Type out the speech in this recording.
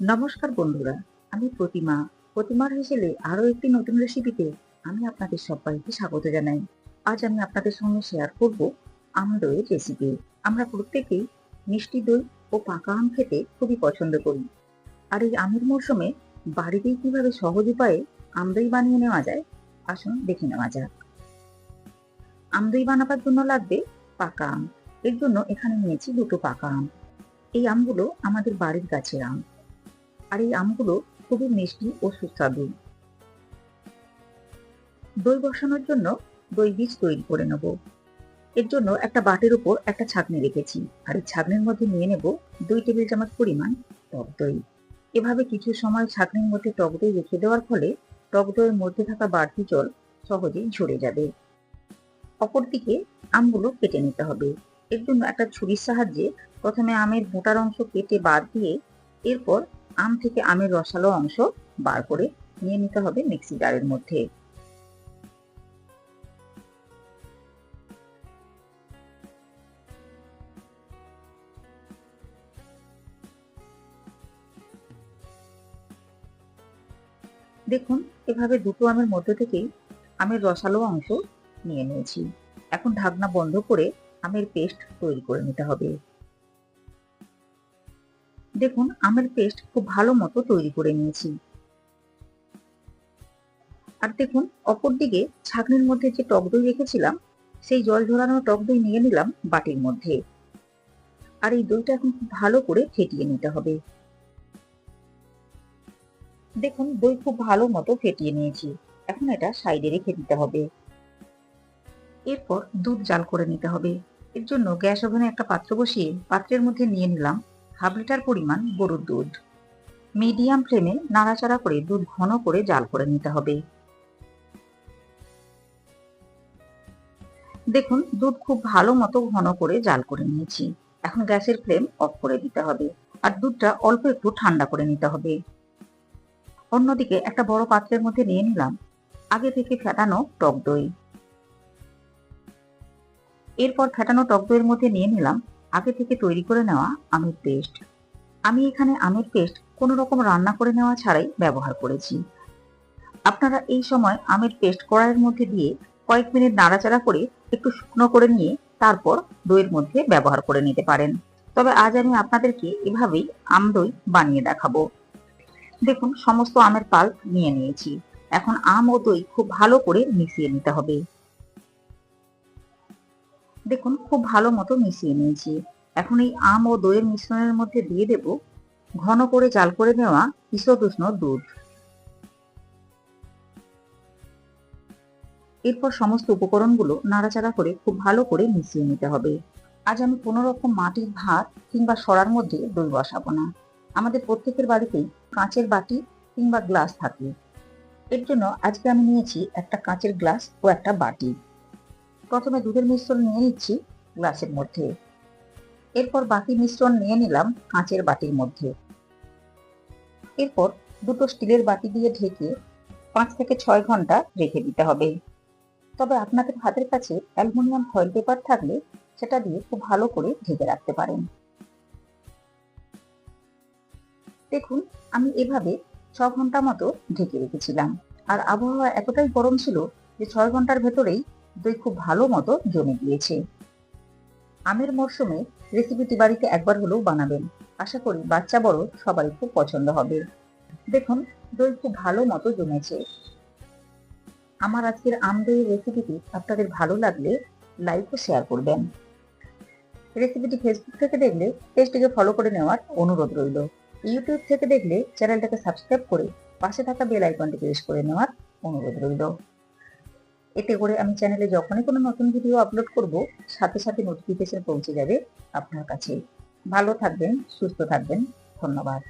নমস্কার বন্ধুরা, আমি প্রতিমা। প্রতিমার হেসেলে আরও একটি নতুন রেসিপিতে আমি আপনাদের সবাইকে স্বাগত জানাই। আজ আমি আপনাদের সঙ্গে শেয়ার করব আম দইয়ের রেসিপি আমরা প্রত্যেকেই মিষ্টি দই ও পাকা আম খেতে খুবই পছন্দ করি। আর এই আমের মরশুমে বাড়িতেই কীভাবে সহজ উপায়ে আম দই বানিয়ে নেওয়া যায়, আসুন দেখে নেওয়া যাক। আম দই বানাবার জন্য লাগবে পাকা আম। এর জন্য এখানে নিয়েছি দুটো পাকা আম। এই আমগুলো আমাদের বাড়ির গাছের আম। আর এই আমগুলো খুবই মিষ্টি ও সুস্বাদু। দই বসানোর জন্য দই বীজ তৈরি করে নেব। এর জন্য একটা বাটির উপর একটা ছাঁকনি রেখেছি। আর এই ছাঁকনির মধ্যে নিয়ে নেব দুই টেবিল চামচ পরিমাণ টক দই। এভাবে কিছু সময় ছাঁকনির মধ্যে টক দই রেখে দেওয়ার ফলে টক দইয়ের মধ্যে থাকা বাড়তি জল সহজেই ঝরে যাবে। অপরদিকে আমগুলো কেটে নিতে হবে। এর জন্য একটা ছুরির সাহায্যে প্রথমে আমের মোটার অংশ কেটে বাদ দিয়ে এরপর আম থেকে আমের রসালো অংশ বার করে নিয়ে নিতে হবে মিক্সি জারের মধ্যে। দেখুন, এভাবে দুটো আমের মধ্যে থেকেই আমের রসালো অংশ নিয়ে নিয়েছি। এখন ঢাকনা বন্ধ করে আমের পেস্ট তৈরি করে নিতে হবে। দেখুন, আমের পেস্ট খুব ভালো মতো তৈরি করে নিয়েছি। আর দেখুন অপর দিকে ছাকনির মধ্যে যে টক দই রেখেছিলাম, সেই জল ঝরানো টক দই নিয়ে নিলাম বাটির মধ্যে। আর এই দইটা এখন খুব ভালো করে ফেটিয়ে নিতে হবে। দেখুন, দই খুব ভালো মতো ফেটিয়ে নিয়েছি। এখন এটা সাইডে রেখে দিতে হবে। এরপর দুধ জাল করে নিতে হবে। এর জন্য গ্যাস ওভেনে একটা পাত্র বসিয়ে পাত্রের মধ্যে নিয়ে নিলাম হাফ লিটার পরিমাণ গরুর দুধ। মিডিয়াম ফ্লেমে নাড়াচাড়া করে দুধ ঘন করে জাল করে নিতে হবে। দেখুন, দুধ খুব ভালো মতো ঘন করে জাল করে নিয়েছি। এখন গ্যাসের ফ্লেম অফ করে দিতে হবে আর দুধটা অল্প একটু ঠান্ডা করে নিতে হবে। অন্যদিকে একটা বড় পাত্রের মধ্যে নিয়ে নিলাম আগে থেকে ফেটানো টক দই। এরপর ফেটানো টক দইয়ের মধ্যে নিয়ে নিলাম আগে থেকে তৈরি করে নেওয়া আমের পেস্ট। আমি এখানে আমের পেস্ট কোনো রকম রান্না করে নেওয়া ছাড়াই ব্যবহার করেছি। আপনারা এই সময় আমের পেস্ট কড়াইয়ের মধ্যে দিয়ে কয়েক মিনিট নাড়াচাড়া করে একটু শুকনো করে নিয়ে তারপর দইয়ের মধ্যে ব্যবহার করে নিতে পারেন। তবে আজ আমি আপনাদেরকে এভাবেই আম দই বানিয়ে দেখাবো। দেখুন, সমস্ত আমের পাল্প নিয়ে নিয়েছি। এখন আম ও দই খুব ভালো করে মিশিয়ে নিতে হবে। দেখুন, খুব ভালো মতো মিশিয়ে নিয়েছি। এখন এই আম ও দইয়ের মিশ্রণের মধ্যে দিয়ে দেব ঘন করে জাল করে নেওয়া ঈষদুষ্ণ দুধ। এরপর সমস্ত উপকরণগুলো নাড়াচাড়া করে খুব ভালো করে মিশিয়ে নিতে হবে। আজ আমি কোনো রকম মাটির ভাত কিংবা সরার মধ্যে দই বসাবো না। আমাদের প্রত্যেকের বাড়িতেই কাঁচের বাটি কিংবা গ্লাস থাকে। এর জন্য আজকে আমি নিয়েছি একটা কাঁচের গ্লাস ও একটা বাটি। প্রথমে দুধের মিশ্রণ নিয়ে নিচ্ছি গ্লাসের মধ্যে। এরপর বাকি মিশ্রণ নিয়ে নিলাম কাঁচের বাটির মধ্যে। এরপর দুটো স্টিলের বাটি দিয়ে ঢেকে পাঁচ থেকে ছয় ঘণ্টা রেখে দিতে হবে। তবে আপনাদের হাতের কাছে অ্যালুমিনিয়াম ফয়েল পেপার থাকলে সেটা দিয়ে খুব ভালো করে ঢেকে রাখতে পারেন। দেখুন, আমি এভাবে ছ ঘণ্টা মতো ঢেকে রেখেছিলাম। আর আবহাওয়া এতটাই গরম ছিল যে ছয় ঘণ্টার ভেতরেই দই খুব ভালো মতো জমে গিয়েছে। আমের মরশুমে রেসিপিটি বাড়িতে একবার হলেও বানাবেন। আশা করি বাচ্চা বড় সবারই খুব পছন্দ হবে। দেখুন, দই খুব ভালো মতো জমেছে। আমার আজকের আম দইয়ের রেসিপিটি আপনাদের ভালো লাগলে লাইক ও শেয়ার করবেন। রেসিপিটি ফেসবুক থেকে দেখলে পেজটিকে ফলো করে নেওয়ার অনুরোধ রইল। ইউটিউব থেকে দেখলে চ্যানেলটাকে সাবস্ক্রাইব করে পাশে থাকা বেল আইকনটি প্রেস করে নেওয়ার অনুরোধ রইল। এতে করে আমি চ্যানেলে যখনই কোনো নতুন ভিডিও আপলোড করব, সাথে সাথে নোটিফিকেশন পৌঁছে যাবে আপনার কাছে। ভালো থাকবেন, সুস্থ থাকবেন। ধন্যবাদ।